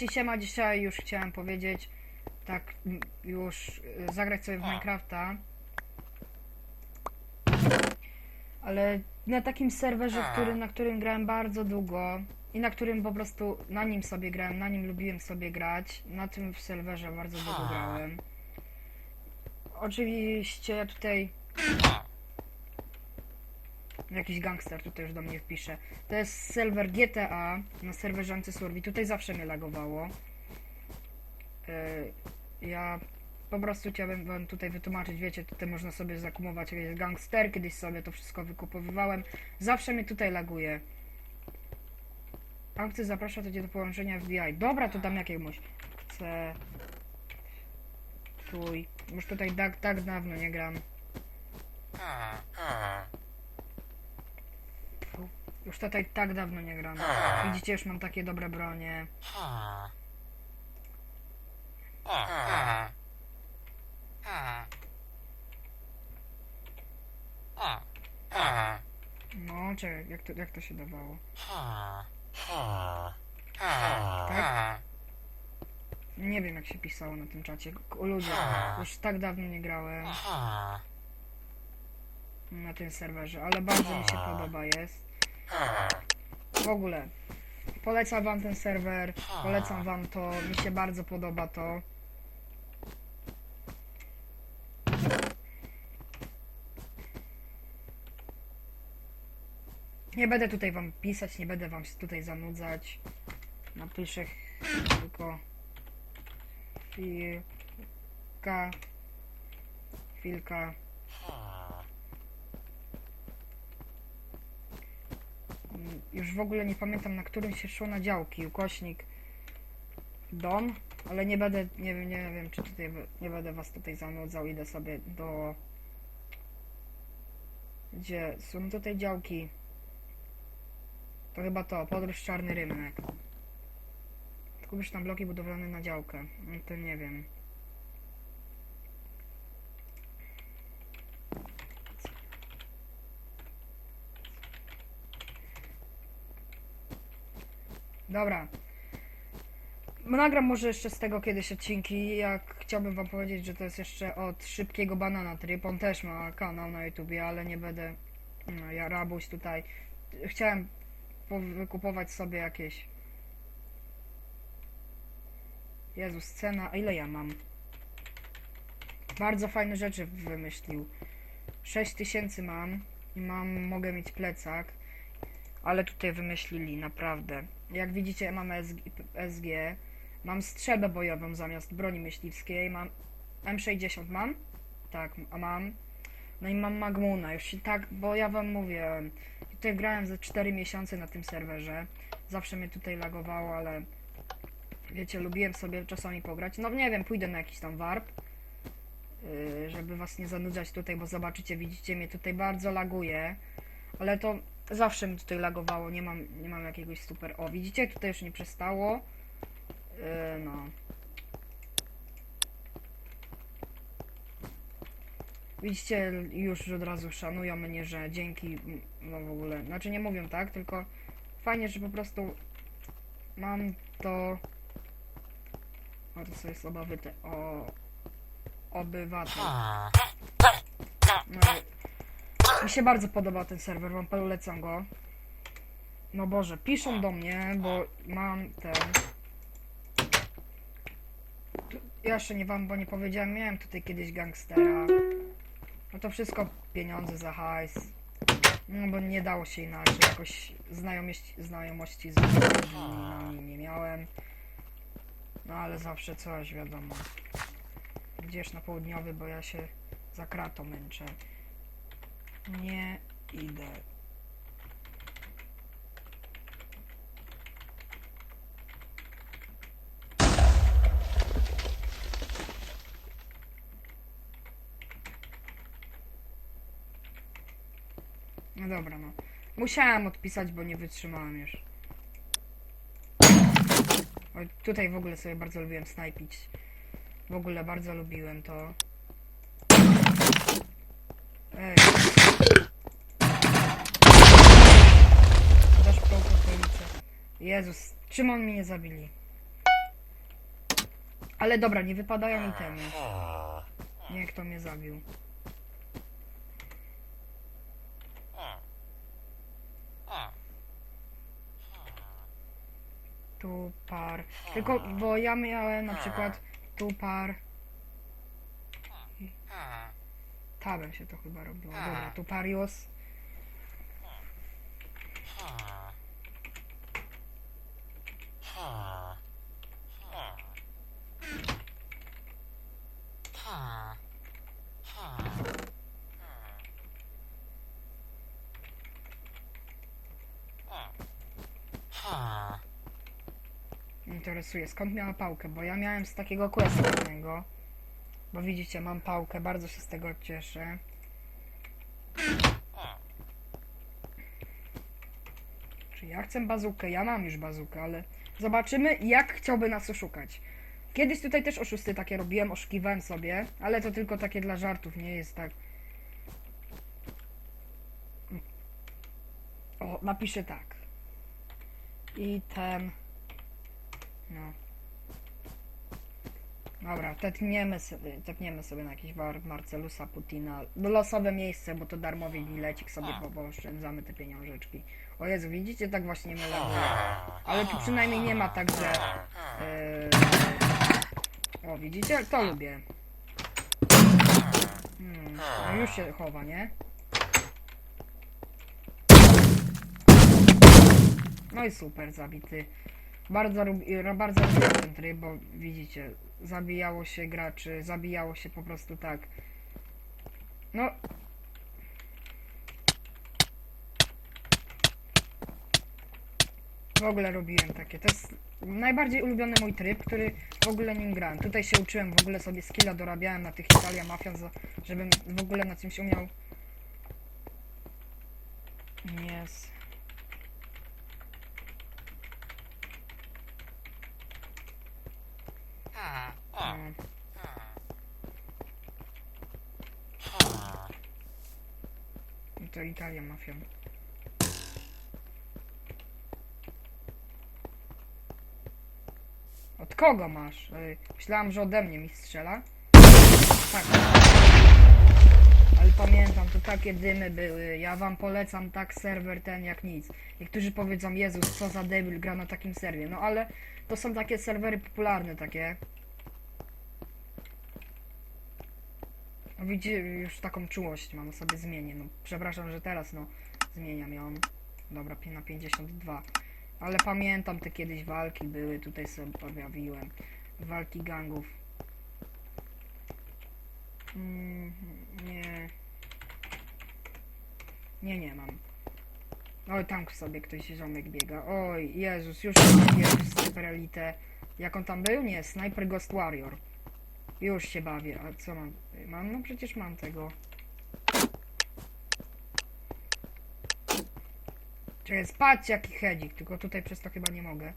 Cześć i siema, dzisiaj już chciałem powiedzieć, tak już y, zagrać sobie w Minecrafta. Ale na takim serwerze, który, na którym grałem bardzo długo i na którym po prostu na nim sobie grałem, na nim lubiłem sobie grać, na tym w serwerze bardzo długo grałem. Oczywiście ja tutaj Jakiś gangster tutaj już do mnie wpisze. To jest serwer GTA na serwerze Antysurvi. Tutaj zawsze mnie lagowało. Yy, ja po prostu chciałbym wam tutaj wytłumaczyć, wiecie, tutaj można sobie zakumować jakieś gangster, kiedyś sobie to wszystko wykupowywałem. Zawsze mnie tutaj laguje. Akcję zaprasza cię do połączenia FBI. Dobra, to dam jakiemuś. Chcę... Tuj. Już tutaj tak, tak dawno nie gram. Już tutaj tak dawno nie gram. Widzicie, już mam takie dobre bronie. No, czekaj, jak to, jak to się dawało? Tak? Nie wiem, jak się pisało na tym czacie. Ludzie, już tak dawno nie grałem na tym serwerze, ale bardzo mi się podoba jest. W ogóle, polecam wam ten serwer, polecam wam to, mi się bardzo podoba to. Nie będę tutaj wam pisać, nie będę wam się tutaj zanudzać. Napiszę tylko chwilka, chwilka. Mm, Już w ogóle nie pamiętam na którym się szło na działki. Ukośnik dom, ale nie będę, nie wiem, nie wiem czy tutaj nie będę was tutaj zanudzał. Idę sobie do gdzie są tutaj działki. To chyba to, podróż czarny rynek. Kupisz tam bloki budowlane na działkę. No to nie wiem. Dobra. Nagram może jeszcze z tego kiedyś odcinki. Jak chciałbym wam powiedzieć, że to jest jeszcze od szybkiego banana tryb. On też ma kanał na YouTubie, ale nie będę. No, ja rabuś tutaj. Chciałem po- wykupować sobie jakieś. Jezus, cena. A ile ja mam? Bardzo fajne rzeczy wymyślił. 6000 mam i mam, mogę mieć plecak, ale tutaj wymyślili naprawdę. Jak widzicie, mam SG, SG mam strzelbę bojową zamiast broni myśliwskiej, mam M60 mam, tak, a mam. No i mam Magmuna, już tak, bo ja wam mówię, tutaj grałem ze 4 miesiące na tym serwerze, zawsze mnie tutaj lagowało, ale wiecie, lubiłem sobie czasami pograć. No nie wiem, pójdę na jakiś tam warp, yy, żeby was nie zanudzać tutaj, bo zobaczycie, widzicie, mnie tutaj bardzo laguje, ale to zawsze mi tutaj lagowało, nie mam, nie mam jakiegoś super... O, widzicie, tutaj już nie przestało. Yy, no. Widzicie, już od razu szanują mnie, że dzięki, no w ogóle, znaczy nie mówią tak, tylko fajnie, że po prostu mam to... O, to sobie jest obawy te... O... Obywatel. No, mi się bardzo podoba ten serwer, wam polecam go. No Boże, piszą do mnie, bo mam ten... Ja jeszcze nie wam, bo nie powiedziałem, miałem tutaj kiedyś gangstera. No to wszystko pieniądze za hajs. No bo nie dało się inaczej, jakoś znajomości, znajomości z nimi nie miałem. No ale zawsze coś, wiadomo. Gdzieś na południowy, bo ja się za kratą męczę. Nie idę. No dobra, no. Odpisać, bo nie wytrzymałem już. Oj, tutaj w ogóle sobie bardzo lubiłem snajpić. W ogóle bardzo lubiłem to. Ej. Jezus, czym on mnie nie zabili? Ale dobra, nie wypadają mi temy. Nie, kto mnie zabił. Tu par. Tylko, bo ja miałem na przykład tu par. Tabem się to chyba robiło. Dobra, tu parius. Interesuje, skąd miała pałkę? Bo ja miałem z takiego questa od niego. Bo widzicie, mam pałkę, bardzo się z tego cieszę. Czy ja chcę bazukę? Ja mam już bazukę, ale zobaczymy, jak chciałby nas oszukać. Kiedyś tutaj też oszusty takie robiłem, oszukiwałem sobie, ale to tylko takie dla żartów, nie jest tak. O, napiszę tak. I ten. No. Dobra, tepniemy sobie, tepniemy sobie na jakiś Mar Marcelusa Putina. No, Losowe miejsce, bo to darmowy bilecik sobie po- pooszczędzamy te pieniążeczki. O Jezu, widzicie, tak właśnie laguje. Ale tu przynajmniej nie ma tak, że... Yy... O, widzicie? To lubię. Hmm, no już się chowa, nie? No i super, zabity. Bardzo, lubi, ro- bardzo lubię ten tryb, bo widzicie, zabijało się graczy, zabijało się po prostu tak. No. W ogóle robiłem takie. To jest najbardziej ulubiony mój tryb, który w ogóle nim grałem. Tutaj się uczyłem, w ogóle sobie skilla dorabiałem na tych Italia Mafia, żebym w ogóle na czymś umiał. Yes. No to Italia Mafia. Od kogo masz? Myślałam, że ode mnie mi strzela. Tak. Ale pamiętam, to takie dymy były. Ja wam polecam tak serwer ten jak nic. Niektórzy powiedzą, Jezus, co za debil gra na takim serwie. No ale to są takie serwery popularne takie. Widzicie, już taką czułość mam, sobie zmienię. No, przepraszam, że teraz no zmieniam ją. Dobra, na 52. Ale pamiętam te kiedyś walki były, tutaj sobie pojawiłem. Walki gangów. Mm, nie. Nie, nie mam. Oj, tam sobie ktoś ziomek biega. Oj, Jezus, już Jezus, Super Elite. Jak on tam był? Nie, Sniper Ghost Warrior. Już się bawię, a co mam? Mam? No przecież mam tego. Czekaj, patrzcie jaki hedzik, tylko tutaj przez to chyba nie mogę.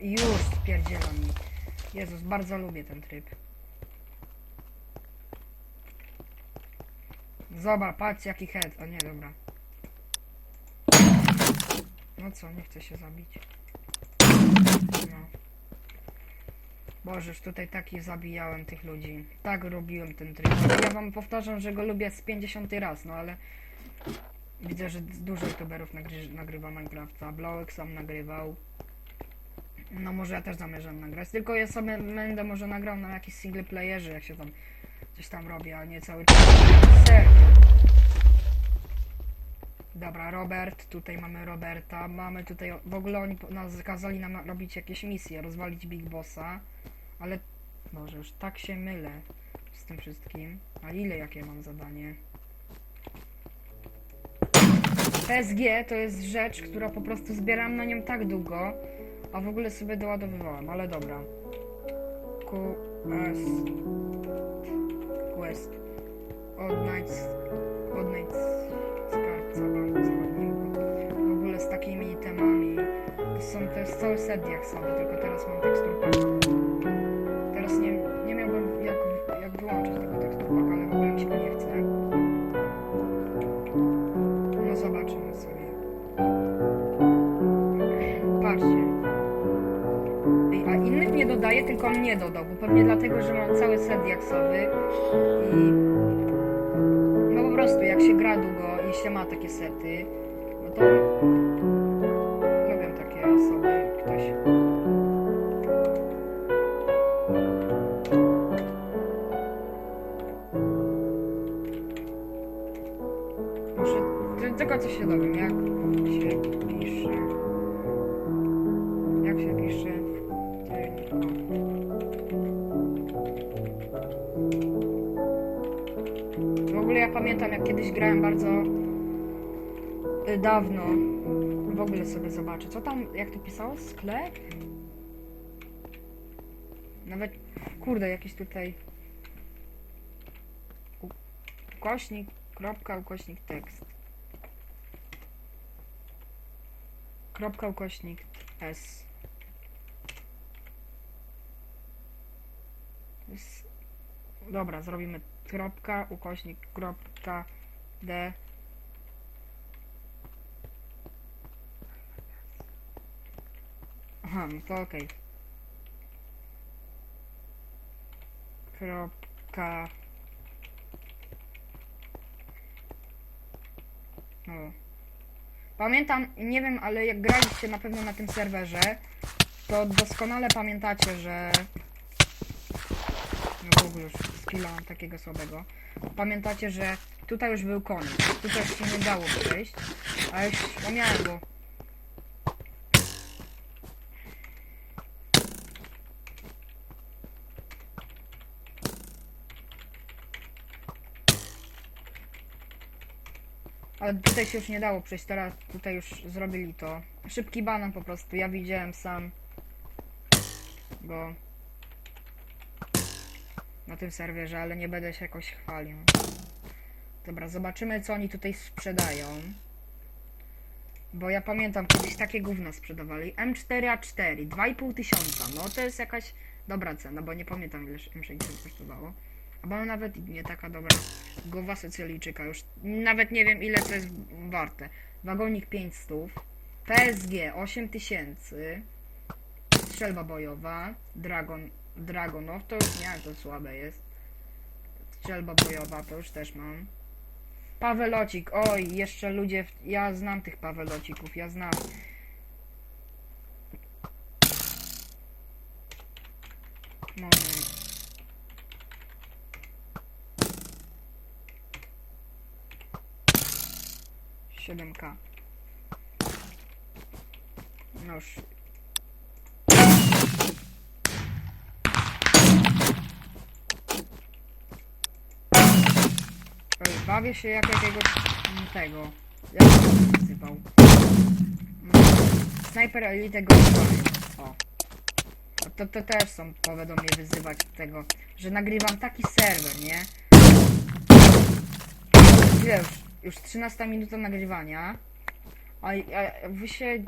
I już spierdziela mi. Jezus, bardzo lubię ten tryb. Zobacz, patrzcie jaki head. O nie, dobra. No co, nie chcę się zabić. No. Bożeż, tutaj taki zabijałem tych ludzi. Tak robiłem ten tryb. Ja wam powtarzam, że go lubię z 50 raz, no ale widzę, że dużo youtuberów nagry nagrywa Minecrafta. Blowek sam nagrywał. No może ja też zamierzam nagrać. Tylko ja sobie będę może nagrał na jakiś single playerze, jak się tam coś tam robi, a nie cały czas. Dobra, Robert, tutaj mamy Roberta, mamy tutaj, w ogóle oni nas kazali nam robić jakieś misje, rozwalić Big Bossa, ale, może już tak się mylę z tym wszystkim. A ile jakie mam zadanie? PSG to jest rzecz, która po prostu zbieram na nią tak długo, a w ogóle sobie doładowywałam, ale dobra. QS Quest Odnajść Odnajść skarbca zawodników W ogóle z takimi temami są jest cały set jak sobie, tylko teraz mam teksturpaka Nie, nie miałbym jak, jak wyłączyć tego teksturpaka, ale w ogóle mi się nie chce No zobaczymy sobie. Patrzcie. A innych nie dodaje, tylko bym nie dodał, bo pewnie dlatego, że mam cały set diaksowy i no po prostu jak się gra długo i się ma takie sety, no to coś się dowiem, jak się pisze. Jak się pisze. W ogóle ja pamiętam jak kiedyś grałem bardzo y, dawno. W ogóle sobie zobaczę. Co tam, jak to pisało? Sklep? Nawet, kurde, jakiś tutaj ukośnik, kropka, ukośnik, tekst. Kropka, ukośnik, S. Dobra, zrobimy kropka, ukośnik, kropka, D. Aha, no to okej. Kropka. O. Pamiętam, nie wiem, ale jak graliście na pewno na tym serwerze, to doskonale pamiętacie, że... No w ogóle już skilla takiego słabego. Pamiętacie, że tutaj już był koniec. Tutaj już się nie dało przejść. A już pomijałem go. Tutaj się już nie dało przejść, teraz tutaj już zrobili to. Szybki banan po prostu, ja widziałem sam go na tym serwerze, ale nie będę się jakoś chwalił. Dobra, zobaczymy co oni tutaj sprzedają. Bo ja pamiętam kiedyś takie gówno sprzedawali. M4A4, 2,5 tysiąca. No to jest jakaś dobra cena, bo nie pamiętam ile M60 kosztowało. Albo nawet nie taka dobra. Głowa socjaliczyka już. Nawet nie wiem ile to jest warte. Wagonik 500. PSG 8000. Strzelba bojowa. Dragon. Dragonow to już nie, to słabe jest. Strzelba bojowa to już też mam. Pawelocik, oj, jeszcze ludzie, ja znam tych Pawelocików, ja znam. 7K. Noż. Ej, bawię się jak jakiegoś tego. Jak to nazywał? Sniper Elite Gold O. To, to też są, powiadomią mnie wyzywać tego, że nagrywam taki serwer, nie? Wiesz, już? Już 13 minuta nagrywania. A, a wy się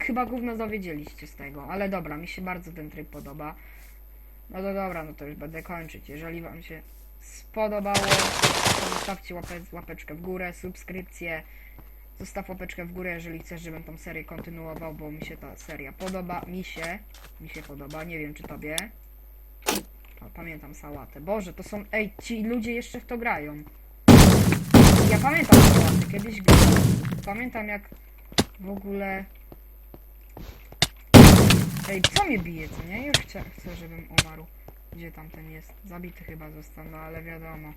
chyba gówno dowiedzieliście z tego, ale dobra, mi się bardzo ten tryb podoba. No to dobra, no to już będę kończyć. Jeżeli wam się spodobało, to zostawcie łapę, łapeczkę w górę, subskrypcję. Zostaw łapeczkę w górę, jeżeli chcesz, żebym tą serię kontynuował, bo mi się ta seria podoba. Mi się, mi się podoba, nie wiem czy tobie. O, pamiętam sałatę. Boże, to są, ej, ci ludzie jeszcze w to grają. Ja pamiętam sałatę, kiedyś. Pamiętam jak w ogóle... Ej, co mnie bije, co nie? Już chcę, chcę żebym umarł. Gdzie tamten jest? Zabity chyba został, no ale wiadomo.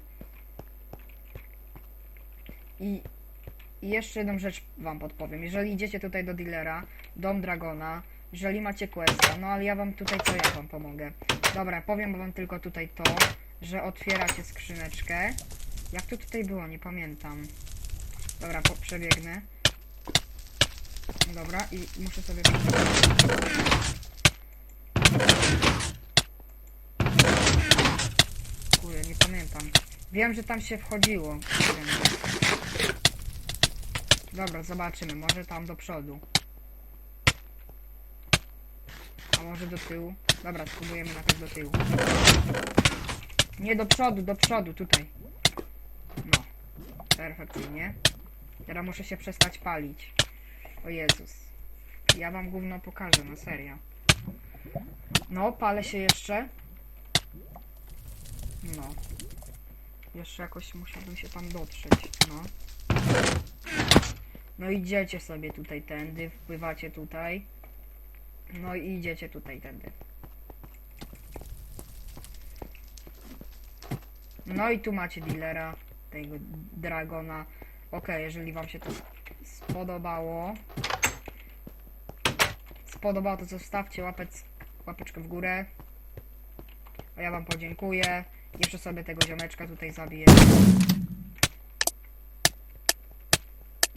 I, I jeszcze jedną rzecz wam podpowiem. Jeżeli idziecie tutaj do dealera, dom Dragona, jeżeli macie questa, no ale ja wam tutaj, co ja wam pomogę. Dobra, powiem wam tylko tutaj to, że otwieracie skrzyneczkę. Jak to tutaj było? Nie pamiętam. Dobra, po, przebiegnę. Dobra, i muszę sobie... Kurde, nie pamiętam. Wiem, że tam się wchodziło. Dobra, zobaczymy. Może tam do przodu. A może do tyłu? Dobra, spróbujemy najpierw do tyłu. Nie do przodu, do przodu, tutaj. No. Perfekcyjnie. Teraz muszę się przestać palić. O Jezus. Ja wam gówno pokażę, na serio. No, palę się jeszcze. No. Jeszcze jakoś musiałbym się tam dotrzeć, no. No idziecie sobie tutaj tędy, wpływacie tutaj. No i idziecie tutaj tędy. No i tu macie dealera, tego dragona. Ok, jeżeli wam się to spodobało, spodobało to zostawcie łapec, łapeczkę w górę. A ja wam podziękuję. Jeszcze sobie tego ziomeczka tutaj zabiję.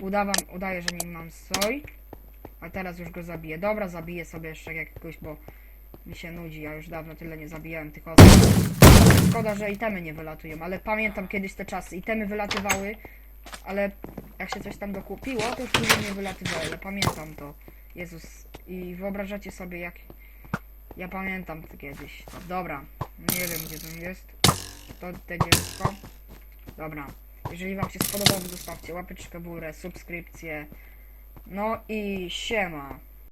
Udawam, udaję, że nim mam soj. A teraz już go zabiję. Dobra, zabiję sobie jeszcze jakiegoś, bo mi się nudzi. Ja już dawno tyle nie zabijałem tych osób. Szkoda, że itemy nie wylatują, ale pamiętam kiedyś te czasy. Itemy wylatywały, ale jak się coś tam dokupiło, to już później nie wylatywały. Ale pamiętam to. Jezus. I wyobrażacie sobie, jak... Ja pamiętam to kiedyś. Dobra. Nie wiem, gdzie to jest. To te dziecko. Dobra. Jeżeli wam się spodobało, zostawcie łapeczkę w górę, subskrypcję. No i siema.